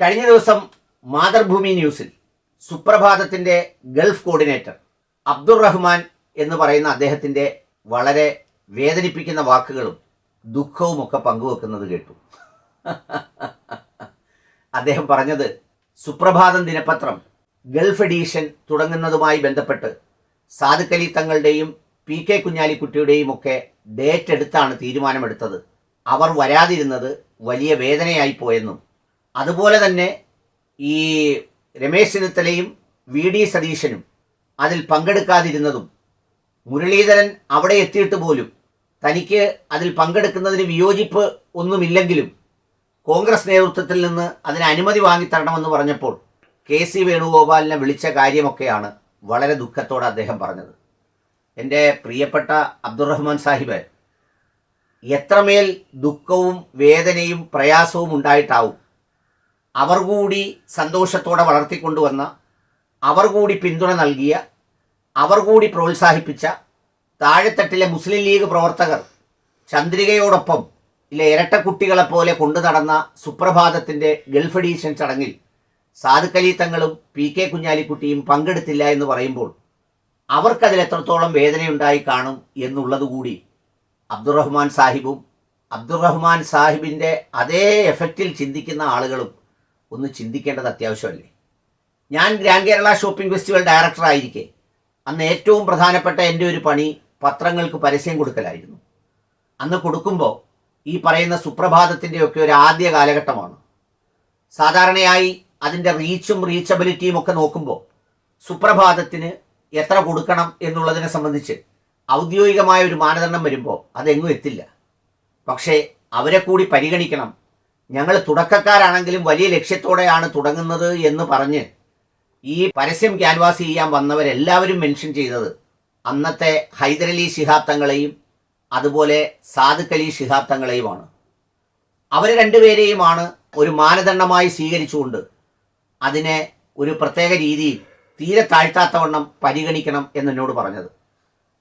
കഴിഞ്ഞ ദിവസം മാതൃഭൂമി ന്യൂസിൽ സുപ്രഭാതത്തിന്റെ ഗൾഫ് കോർഡിനേറ്റർ അബ്ദുൾ റഹ്മാൻ എന്ന് പറയുന്ന അദ്ദേഹത്തിന്റെ വളരെ വേദനിപ്പിക്കുന്ന വാക്കുകളും ദുഃഖവും ഒക്കെ പങ്കുവെക്കുന്നത് കേട്ടു. അദ്ദേഹം പറഞ്ഞത് സുപ്രഭാതം ദിനപത്രം ഗൾഫ് എഡീഷൻ തുടങ്ങുന്നതുമായി ബന്ധപ്പെട്ട് അലി തങ്ങളുടെയും പി കെ കുഞ്ഞാലിക്കുട്ടിയുടെയും ഒക്കെ ഡേറ്റ് എടുത്താണ് തീരുമാനമെടുത്തത്. അവർ വരാതിരുന്നത് വലിയ വേദനയായി പോയെന്നും അതുപോലെ തന്നെ ഈ രമേശ് ചെന്നിത്തലയും വി ഡി സതീശനും അതിൽ പങ്കെടുക്കാതിരുന്നതും മുരളീധരൻ അവിടെ എത്തിയിട്ട് പോലും തനിക്ക് അതിൽ പങ്കെടുക്കുന്നതിന് വിയോജിപ്പ് ഒന്നുമില്ലെങ്കിലും കോൺഗ്രസ് നേതൃത്വത്തിൽ നിന്ന് അതിന് അനുമതി വാങ്ങിത്തരണമെന്ന് പറഞ്ഞപ്പോൾ കെ സി വേണുഗോപാലിനെ വിളിച്ച കാര്യമൊക്കെയാണ് വളരെ ദുഃഖത്തോടെ അദ്ദേഹം പറഞ്ഞത്. എന്റെ പ്രിയപ്പെട്ട അബ്ദുറഹ്മാൻ സാഹിബ് എത്രമേൽ ദുഃഖവും വേദനയും പ്രയാസവും ഉണ്ടായിട്ടാവും അവർ കൂടി സന്തോഷത്തോടെ വളർത്തിക്കൊണ്ടുവന്ന അവർ കൂടി പിന്തുണ നൽകിയ അവർ കൂടി പ്രോത്സാഹിപ്പിച്ച താഴെത്തട്ടിലെ മുസ്ലിം ലീഗ് പ്രവർത്തകർ ചന്ദ്രികയോടൊപ്പം ഇല്ല ഇരട്ടക്കുട്ടികളെപ്പോലെ കൊണ്ടു നടന്ന സുപ്രഭാതത്തിന്റെ ഗൾഫ് എഡീഷൻ ചടങ്ങിൽ സാധുക്കലി തങ്ങളും പി കെ കുഞ്ഞാലിക്കുട്ടിയും പങ്കെടുത്തില്ല എന്ന് പറയുമ്പോൾ അവർക്കതിൽ എത്രത്തോളം വേദനയുണ്ടായി കാണും എന്നുള്ളതുകൂടി അബ്ദുറഹ്മാൻ സാഹിബും അബ്ദുറഹ്മാൻ സാഹിബിന്റെ അതേ എഫക്റ്റിൽ ചിന്തിക്കുന്ന ആളുകളും ഒന്ന് ചിന്തിക്കേണ്ടത് അത്യാവശ്യമല്ലേ? ഞാൻ grand Kerala shopping festival director ആയിരിക്കെ. അന്ന് ഏറ്റവും പ്രധാനപ്പെട്ട എന്റെ ഒരു പണി പത്രങ്ങൾക്ക് പരസ്യം കൊടുക്കലായിരുന്നു. അന്ന് കൊടുക്കുമ്പോൾ ഈ പറയുന്ന സുപ്രഭാതത്തിന്റെയൊക്കെ ഒരു ആദ്യ കാലഘട്ടമാണ്. സാധാരണയായി അതിന്റെ റീച്ചും റീച്ചബിലിറ്റിയും ഒക്കെ നോക്കുമ്പോൾ സുപ്രഭാതത്തിന് എത്ര കൊടുക്കണം എന്നുള്ളതിനെ സംബന്ധിച്ച് ഔദ്യോഗികമായ ഒരു മാനദണ്ഡം വരുമ്പോൾ അതെങ്ങും എത്തില്ല. പക്ഷേ അവരെ കൂടി പരിഗണിക്കണം ഞങ്ങൾ തുടക്കക്കാരാണെങ്കിലും വലിയ ലക്ഷ്യത്തോടെയാണ് തുടങ്ങുന്നത് എന്ന് പറഞ്ഞ് ഈ പരസ്യം ക്യാൻവാസ് ചെയ്യാൻ വന്നവരെല്ലാവരും മെൻഷൻ ചെയ്തത് അന്നത്തെ ഹൈദരലി ശിഹാബ് തങ്ങളെയും അതുപോലെ സാദിഖ് അലി ശിഹാബ് തങ്ങളെയുമാണ് അവർ രണ്ടുപേരെയുമാണ് ഒരു മാനദണ്ഡമായി സ്വീകരിച്ചുകൊണ്ട് അതിനെ ഒരു പ്രത്യേക രീതിയിൽ തീരെ താഴ്ത്താത്തവണ്ണം പരിഗണിക്കണം എന്ന് എന്നോട് പറഞ്ഞത്.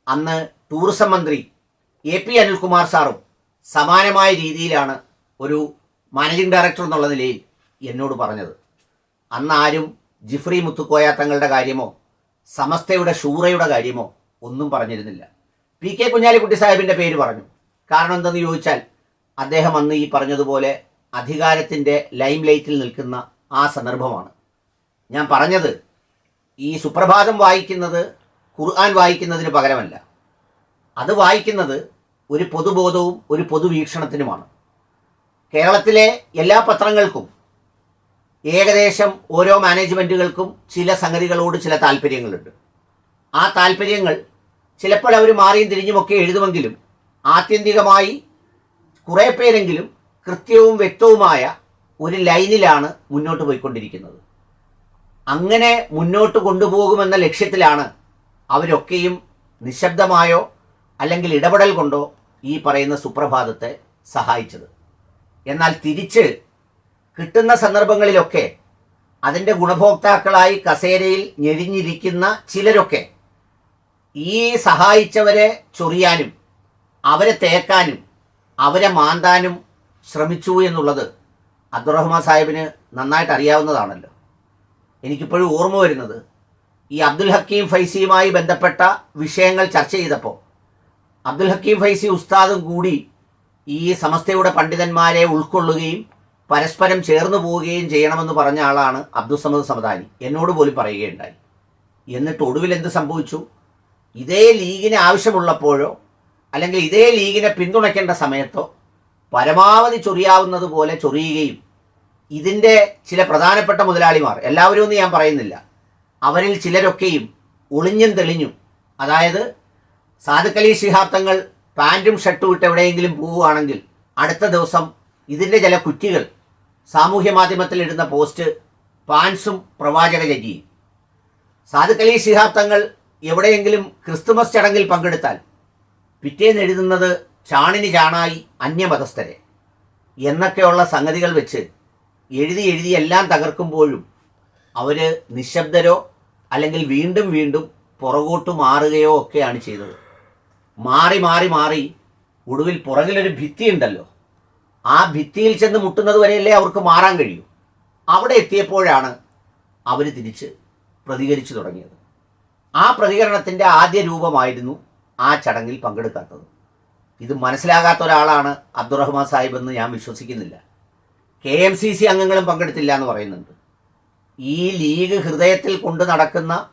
അന്ന് ടൂറിസം മന്ത്രി എ പി അനിൽകുമാർ സാറും സമാനമായ രീതിയിലാണ് ഒരു മാനേജിംഗ് ഡയറക്ടർ എന്നുള്ള നിലയിൽ എന്നോട് പറഞ്ഞത്. അന്നാരും ജിഫ്രി മുത്തുക്കോയ തങ്ങളുടെ കാര്യമോ സമസ്തയുടെ ഷൂറയുടെ കാര്യമോ ഒന്നും പറഞ്ഞിരുന്നില്ല. പി കെ കുഞ്ഞാലിക്കുട്ടി സാഹിബിന്റെ പേര് പറഞ്ഞു. കാരണം എന്തെന്ന് ചോദിച്ചാൽ അദ്ദേഹം അന്ന് ഈ പറഞ്ഞതുപോലെ അധികാരത്തിന്റെ ലൈം ലൈറ്റിൽ നിൽക്കുന്ന ആ സന്ദർഭമാണ്. ഞാൻ പറഞ്ഞത് ഈ സുപ്രഭാതം വായിക്കുന്നത് ഖുർആൻ വായിക്കുന്നതിന് പകരമല്ല. അത് വായിക്കുന്നത് ഒരു പൊതുബോധവും ഒരു പൊതുവീക്ഷണത്തിനുമാണ്. കേരളത്തിലെ എല്ലാ പത്രങ്ങൾക്കും ഏകദേശം ഓരോ മാനേജ്മെന്റുകൾക്കും ചില സംഗതികളോട് ചില താല്പര്യങ്ങളുണ്ട്. ആ താല്പര്യങ്ങൾ ചിലപ്പോൾ അവർ മാറിയും തിരിഞ്ഞുമൊക്കെ എഴുതുമെങ്കിലും ആത്യന്തികമായി കുറേ പേരെങ്കിലും കൃത്യവും വ്യക്തവുമായ ഒരു ലൈനിലാണ് മുന്നോട്ട് പോയിക്കൊണ്ടിരിക്കുന്നത്. അങ്ങനെ മുന്നോട്ട് കൊണ്ടുപോകുമെന്ന ലക്ഷ്യത്തിലാണ് അവരൊക്കെയും നിശബ്ദമായോ അല്ലെങ്കിൽ ഇടപെടൽ കൊണ്ടോ ഈ പറയുന്ന സുപ്രഭാതത്തെ സഹായിച്ചത്. എന്നാൽ തിരിച്ച് കിട്ടുന്ന സന്ദർഭങ്ങളിലൊക്കെ അതിന്റെ ഗുണഭോക്താക്കളായി കസേരയിൽ ഞെരിഞ്ഞിരിക്കുന്ന ചിലരൊക്കെ ഈ സഹായിച്ചവരെ ചൊറിയാനും അവരെ തേക്കാനും അവരെ മാന്താനും ശ്രമിച്ചു എന്നുള്ളത് അബ്ദുറഹ്മാൻ സാഹിബിന് നന്നായിട്ട് അറിയാവുന്നതാണല്ലോ. എനിക്കിപ്പോഴും ഓർമ്മ വരുന്നത് ഈ അബ്ദുൽ ഹക്കീം ഫൈസിയുമായി ബന്ധപ്പെട്ട വിഷയങ്ങൾ ചർച്ച ചെയ്തപ്പോൾ അബ്ദുൽ ഹക്കീം ഫൈസി ഉസ്താദും കൂടി ഈ സമസ്തയുടെ പണ്ഡിതന്മാരെ ഉൾക്കൊള്ളുകയും പരസ്പരം ചേർന്നു പോവുകയും ചെയ്യണമെന്ന് പറഞ്ഞ ആളാണ് അബ്ദുസമദ് സമദാനി. എന്നോട് പോലും പറയുകയുണ്ടായി. എന്നിട്ട് ഒടുവിൽ എന്ത് സംഭവിച്ചു? ഇതേ ലീഗിന് ആവശ്യമുള്ളപ്പോഴോ അല്ലെങ്കിൽ ഇതേ ലീഗിനെ പിന്തുണയ്ക്കേണ്ട സമയത്തോ പരമാവധി ചൊറിയാവുന്നത് പോലെ ചൊറിയുകയും ഇതിന്റെ ചില പ്രധാനപ്പെട്ട മുതലാളിമാർ എല്ലാവരും ഒന്നും ഞാൻ പറയുന്നില്ല അവരിൽ ചിലരൊക്കെയും ഒളിഞ്ഞും തെളിഞ്ഞു അതായത് സാദുക്കലി ശിഹാബ്ദങ്ങൾ പാന്റും ഷർട്ടും ഇട്ട് എവിടെയെങ്കിലും പോവുകയാണെങ്കിൽ അടുത്ത ദിവസം ഇതിന്റെ ചില കുറ്റികൾ സാമൂഹ്യ മാധ്യമത്തിൽ ഇടുന്ന പോസ്റ്റ് പാൻസും പ്രവാചക ജജിയും അലി ശിഹാബ് തങ്ങൾ എവിടെയെങ്കിലും ക്രിസ്തുമസ് ചടങ്ങിൽ പങ്കെടുത്താൽ പിറ്റേന്ന് എഴുതുന്നത് ചാണിന് ചാണായി അന്യമതസ്ഥരെ എന്നൊക്കെയുള്ള സംഗതികൾ വെച്ച് എഴുതി എഴുതി എല്ലാം തകർക്കുമ്പോഴും അവർ നിശബ്ദരോ അല്ലെങ്കിൽ വീണ്ടും വീണ്ടും പുറകോട്ട് മാറുകയോ ഒക്കെയാണ് ചെയ്തത്. മാറി മാറി മാറി ഒടുവിൽ പുറകിലൊരു ഭിത്തി ഉണ്ടല്ലോ ആ ഭിത്തിയിൽ ചെന്ന് മുട്ടുന്നത് വരെയല്ലേ അവർക്ക് മാറാൻ കഴിയൂ. അവിടെ എത്തിയപ്പോഴാണ് അവർ തിരിച്ച് പ്രതികരിച്ചു തുടങ്ങിയത്. ആ പ്രതികരണത്തിന്റെ ആദ്യ രൂപമായിരുന്നു ആ ചടങ്ങിൽ പങ്കെടുക്കാത്തത്. ഇത് മനസ്സിലാകാത്ത ഒരാളാണ് അബ്ദുറഹ്മാൻ സാഹിബ് എന്ന് ഞാൻ വിശ്വസിക്കുന്നില്ല. കെ എം സി സി അംഗങ്ങളും പങ്കെടുത്തില്ല എന്ന് പറയുന്നുണ്ട്. ഈ ലീഗ് ഹൃദയത്തിൽ കൊണ്ടു നടക്കുന്ന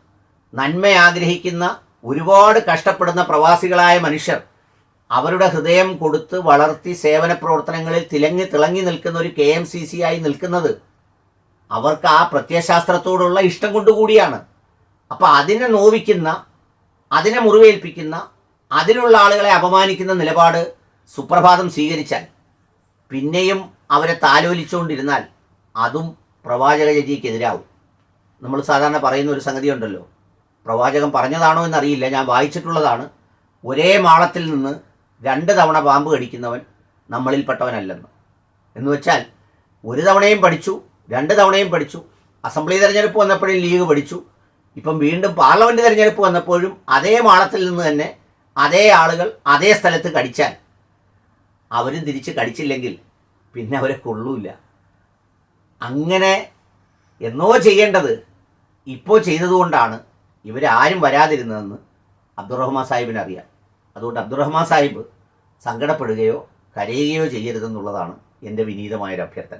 നന്മ ആഗ്രഹിക്കുന്ന ഒരുപാട് കഷ്ടപ്പെടുന്ന പ്രവാസികളായ മനുഷ്യർ അവരുടെ ഹൃദയം കൊടുത്ത് വളർത്തി സേവന പ്രവർത്തനങ്ങളിൽ തിളങ്ങി തിളങ്ങി നിൽക്കുന്ന ഒരു കെ എം സി സി ആയി നിൽക്കുന്നത് അവർക്ക് ആ പ്രത്യയശാസ്ത്രത്തോടുള്ള ഇഷ്ടം കൊണ്ടുകൂടിയാണ്. അപ്പോൾ അതിനെ നോവിക്കുന്ന അതിനെ മുറിവേൽപ്പിക്കുന്ന അതിലുള്ള ആളുകളെ അപമാനിക്കുന്ന നിലപാട് സുപ്രഭാതം സ്വീകരിച്ചാൽ പിന്നെയും അവരെ താലോലിച്ചുകൊണ്ടിരുന്നാൽ അതും പ്രവാചകചര്യക്കെതിരാവും നമ്മൾ സാധാരണ പറയുന്ന ഒരു സംഗതി ഉണ്ടല്ലോ പ്രവാചകൻ പറഞ്ഞതാണോ എന്നറിയില്ല. ഞാൻ വായിച്ചിട്ടുള്ളതാണ്. ഒരേ മാളത്തിൽ നിന്ന് രണ്ട് തവണ പാമ്പ് കടിക്കുന്നവൻ നമ്മളിൽപ്പെട്ടവനല്ലെന്ന്. എന്ന് വെച്ചാൽ ഒരു തവണയും പഠിച്ചു രണ്ട് തവണയും പഠിച്ചു അസംബ്ലി തിരഞ്ഞെടുപ്പ് വന്നപ്പോഴും ലീഗ് പഠിച്ചു ഇപ്പം വീണ്ടും പാർലമെന്റ് തിരഞ്ഞെടുപ്പ് വന്നപ്പോഴും അതേ മാളത്തിൽ നിന്ന് തന്നെ അതേ ആളുകൾ അതേ സ്ഥലത്ത് കടിച്ചാൽ അവരും തിരിച്ച് കടിച്ചില്ലെങ്കിൽ പിന്നെ അവരെ കൊള്ളൂല അങ്ങനെ എന്നോ ചെയ്യേണ്ടത് ഇപ്പോൾ ചെയ്തതുകൊണ്ടാണ് ഇവരാരും വരാതിരുന്നതെന്ന് അബ്ദുറഹ്മാൻ സാഹിബിന് അറിയാം. അതുകൊണ്ട് അബ്ദുറഹ്മാൻ സാഹിബ് സങ്കടപ്പെടുകയോ കരയുകയോ ചെയ്യരുതെന്നുള്ളതാണ് എന്റെ വിനീതമായൊരു അഭ്യർത്ഥന